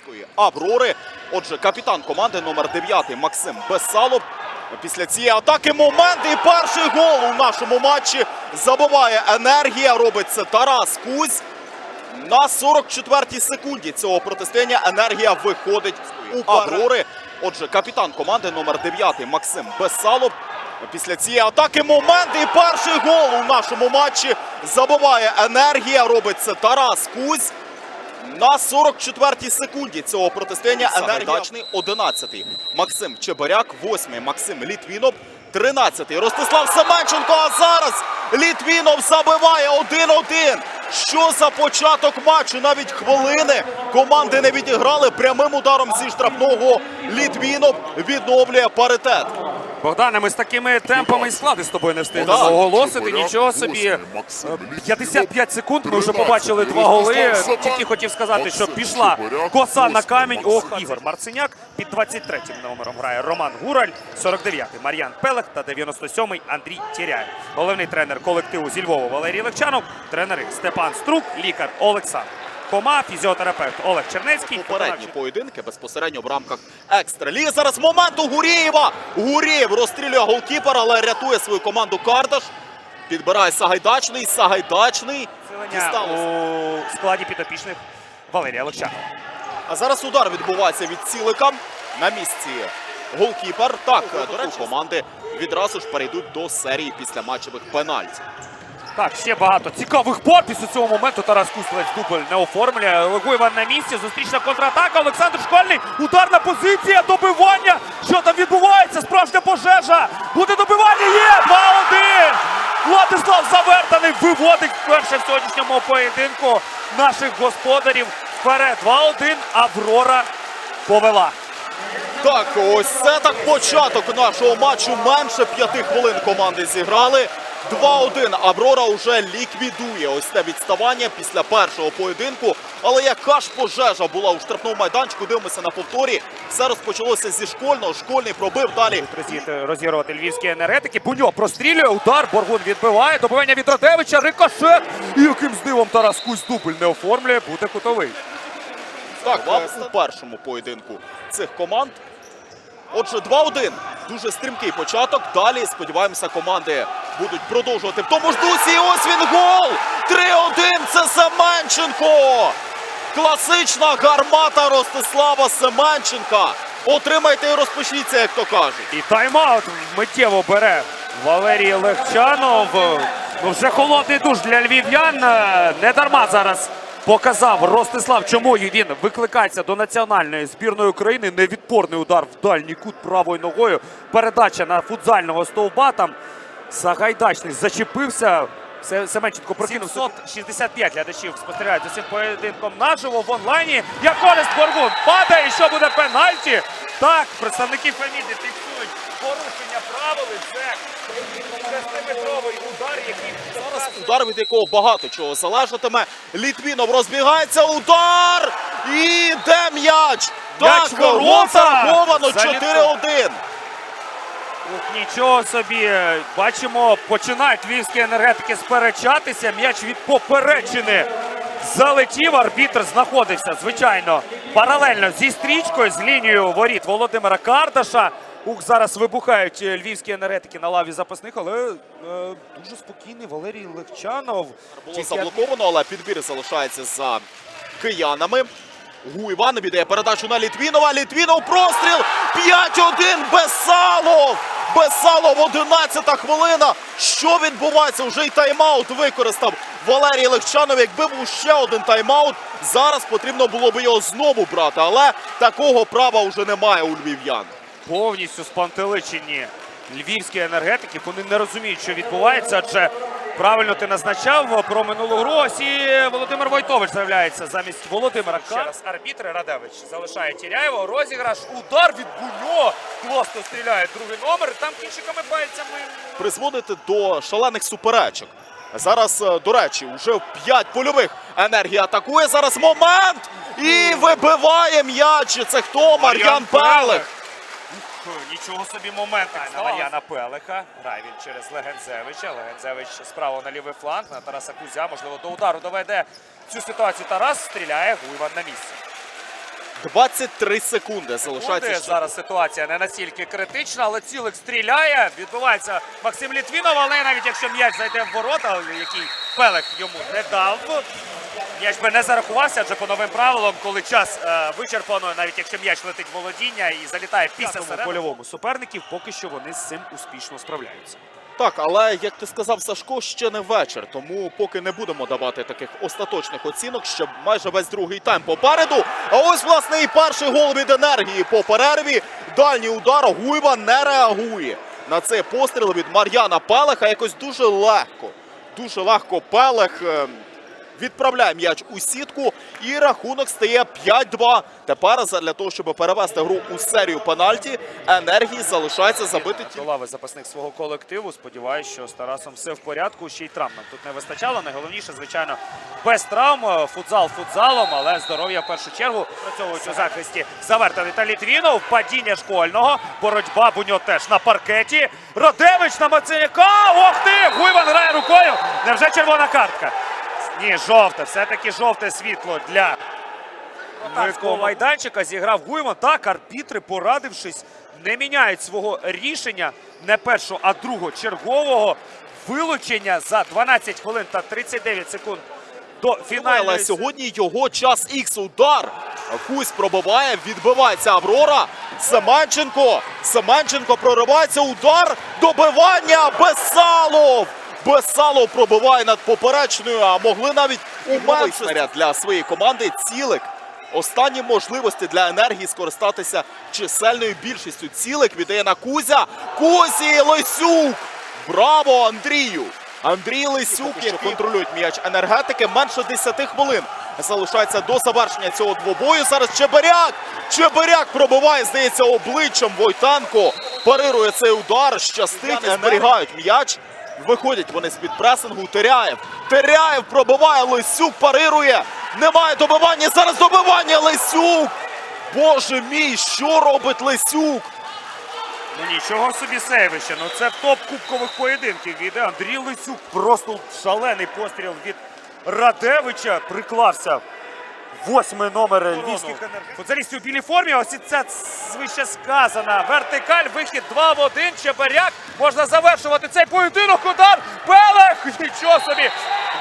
Київської Аврори. Отже, капітан команди номер 9 Максим Бесалов. Після цієї атаки момент і перший гол у нашому матчі забиває енергія. Робить це Тарас Кузь. На 44-й секунді цього протистояння енергія виходить у Аврори. Отже, капітан команди номер 9 Максим Бесалов. Після цієї атаки момент і перший гол у нашому матчі забиває енергія. Робить це Тарас Кузь. На 44-й секунді цього протистояння енергічний 11-й Максим Чебаряк, 8-й Максим Літвінов, 13-й Ростислав Семенченко. А зараз Літвінов забиває 1-1. Що за початок матчу? Навіть хвилини команди не відіграли прямим ударом зі штрафного. Літвінов відновлює паритет. Богдане, ми з такими темпами і склади з тобою не встигли Так. оголосити. Нічого собі. Е, 55 секунд. Ми вже побачили два голи. Тільки хотів сказати, що пішла коса на камінь. Ох, Ігор Марциняк під 23-м номером грає Роман Гураль, 49-й Мар'ян Пелех та 97-й Андрій Тіряєв. Головний тренер колективу зі Львова Валерій Левчанов, тренери Степан Струк, лікар Олександр Кома, фізіотерапевт Олег Чернецький. Попередні поєдинки безпосередньо в рамках екстраліги. Зараз момент у Гурєєва. Гурєєв розстрілює голкіпера, але рятує свою команду Кардаш. Підбирає Сагайдачний. Сагайдачний. Посилення у складі підопічних Валерія Левчанова. А зараз удар відбувається від цілика. На місці голкіпер. Так, до речі, команди відразу ж перейдуть до серії після матчевих пенальтів. Так, ще багато цікавих пор після цього моменту. Тарас Куслець дубль не оформлює. Легуєва на місці. Зустрічна контратака. Олександр Школьний. Ударна позиція. Добивання. Що там відбувається? Справжня пожежа. Буде добивання. Є! 2-1. Владислав Завертаний виводить вперше в сьогоднішньому поєдинку наших господарів вперед. 2-1. Аврора повела. Так, ось це так початок нашого матчу. Менше п'яти хвилин команди зіграли. 2-1. Аврора вже ліквідує ось це відставання після першого поєдинку. Але яка ж пожежа була у штрафному майданчику? Дивимося на повторі. Все розпочалося зі школьного. Школьний пробив далі. Розігрувати львівські енергетики. Буньо прострілює, удар, Боргун відбиває, добивання від Радевича, рикошет. І яким здивом Тарас Кузь дубль не оформлює, буде кутовий. Так, вам у першому поєдинку цих команд. Отже, 2-1. Дуже стрімкий початок. Далі, сподіваємося, команди будуть продовжувати в тому ж дусі. Ось він гол! 3-1. Це Семенченко! Класична гармата Ростислава Семенченка. Отримайте і розпочніться, як то кажуть. І тайм-аут миттєво бере Валерій Легчанов. Ну, вже холодний душ для львів'ян. Е, Не дарма зараз показав Ростислав, чому він викликається до національної збірної України. Невідпорний удар в дальній кут правою ногою. Передача на футзального стовба. Там Сагайдачний зачепився. Семенченко прокинув 765 глядачів спостерігають за цим поєдинком наживо в онлайні. Як Боргун падає, і що буде пенальті? Так, представники фіксують порушення правил. і Це 6-метровий удар, який Зараз удар, від якого багато чого залежатиме. Літвінов розбігається. Удар! І де м'яч? Так, ворота! Заліт- 4-1. Ух, нічого собі. Бачимо, починають львівські енергетики сперечатися. М'яч від поперечини залетів. Арбітр знаходився, звичайно, паралельно зі стрічкою, з лінією воріт Володимира Кардаша. Ух, зараз вибухають е, львівські енергетики на лаві запасних, але е, дуже спокійний Валерій Легчанов. Було заблоковано, але підбір залишається за киянами. Гуйван віддає передачу на Літвінова. Літвінов простріл. 5-1. Бесалов. Бесалов, 11 хвилина. Що відбувається? Вже й тайм-аут використав Валерій Легчанов. Якби був ще один тайм-аут, зараз потрібно було би його знову брати. Але такого права вже немає у львів'ян. Повністю спантеличені львівські енергетики. Вони не розуміють, що відбувається, адже правильно ти назначав про минулу гру. Ось і Володимир Войтович з'являється замість Володимира. Ще раз арбітр Радевич залишає Тіряєва. Розіграш, удар від Буньо. Просто стріляє другий номер. Там кінчиками пальцями. призводити до шалених суперечок. Зараз, е, до речі, вже в 5 польових енергія атакує. Зараз момент і вибиває м'яч. Це хто? Мар'ян Пелех. Нічого собі момент на Мар'яна Пелеха. Грає він через Легензевича. Легензевич справа на лівий фланг. На Тараса Кузя. Можливо, до удару доведе цю ситуацію. Тарас стріляє. Гуйван на місці. 23 секунди залишається. Ще. зараз ситуація не настільки критична, але цілик стріляє. Відбувається Максим Літвінов, але навіть якщо м'яч зайде в ворота, який Пелек йому не дав. М'яч би не зарахувався, адже по новим правилам, коли час е, вичерпано, навіть якщо м'яч летить володіння і залітає після польовому суперників, поки що вони з цим успішно справляються. Так, але як ти сказав, Сашко, ще не вечір, тому поки не будемо давати таких остаточних оцінок, ще майже весь другий тайм попереду. А ось власне і перший гол від енергії по перерві. Дальній удар Гуйва не реагує на цей постріл від Мар'яна Пелеха. Якось дуже легко. Дуже легко Пелех. Відправляє м'яч у сітку і рахунок стає 5-2. Тепер для того, щоб перевести гру у серію пенальті, енергії залишається забити До лави запасних свого колективу. Сподіваюсь, що з Тарасом все в порядку. Ще й травм тут не вистачало. Найголовніше, звичайно, без травм. Футзал футзалом, але здоров'я в першу чергу працьовують у захисті. Заверта Віталій Твінов, падіння школьного. Боротьба Буньо теж на паркеті. Родевич на Маценяка. Ох ти! Гуйван грає рукою. Невже червона картка? Ні, жовте. Все-таки жовте світло для Вратарського майданчика зіграв Гуйман. Так, арбітри, порадившись, не міняють свого рішення не першого, а другого чергового вилучення за 12 хвилин та 39 секунд до фінальної. Але сьогодні його час ікс удар. Кусь пробиває, відбивається Аврора. Семенченко. Семенченко проривається. Удар. Добивання. Бесалов. Бесалов пробиває над поперечною, а могли навіть умовий снаряд для своєї команди. Цілик. Останні можливості для енергії скористатися чисельною більшістю. Цілик віддає на Кузя. Кузі Лисюк. Браво, Андрію! Андрій Лисюк, що контролюють м'яч енергетики, менше 10 хвилин. Залишається до завершення цього двобою. Зараз Чебиряк! Чебиряк пробиває, здається, обличчям Войтанко. Парирує цей удар, щастить, зберігають м'яч. Виходять вони з-під пресингу. Теряєв. Теряєв пробиває, Лисюк парирує. Немає добивання. Зараз добивання Лисюк. Боже мій, що робить Лисюк? Ну нічого собі сейвище. Ну це топ кубкових поєдинків. Іде Андрій Лисюк. Просто шалений постріл від Радевича. Приклався. Восьмий номер львівських футзалістів у білій формі. Ось це звище сказана. Вертикаль, вихід 2 в 1. Чебаряк. Можна завершувати цей поєдинок. Удар. Пелех! Нічого собі.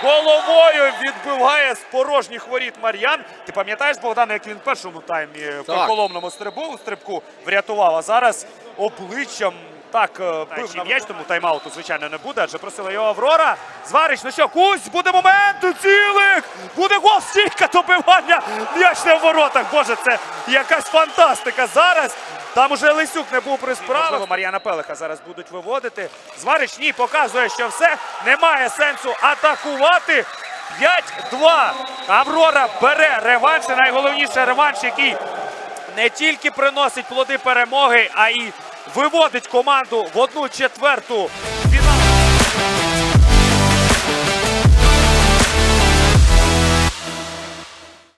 Головою відбиває з порожніх воріт Мар'ян. Ти пам'ятаєш, Богдан, як він в першому таймі в Так. приколомному стрибу, стрибку врятував, а зараз обличчям так е, бив на м'яч, тому тайм-ауту, звичайно, не буде, адже просила його Аврора. Зварич, ну що, Кузь, буде момент, у цілик! Буде гол, стійка, добивання, м'яч не в воротах. Боже, це якась фантастика зараз. Там уже Лисюк не був при справах. Мар'яна Пелеха зараз будуть виводити. Зварич ні, показує, що все, немає сенсу атакувати. 5-2. Аврора бере реванш. І найголовніше реванш, який не тільки приносить плоди перемоги, а й виводить команду в одну четверту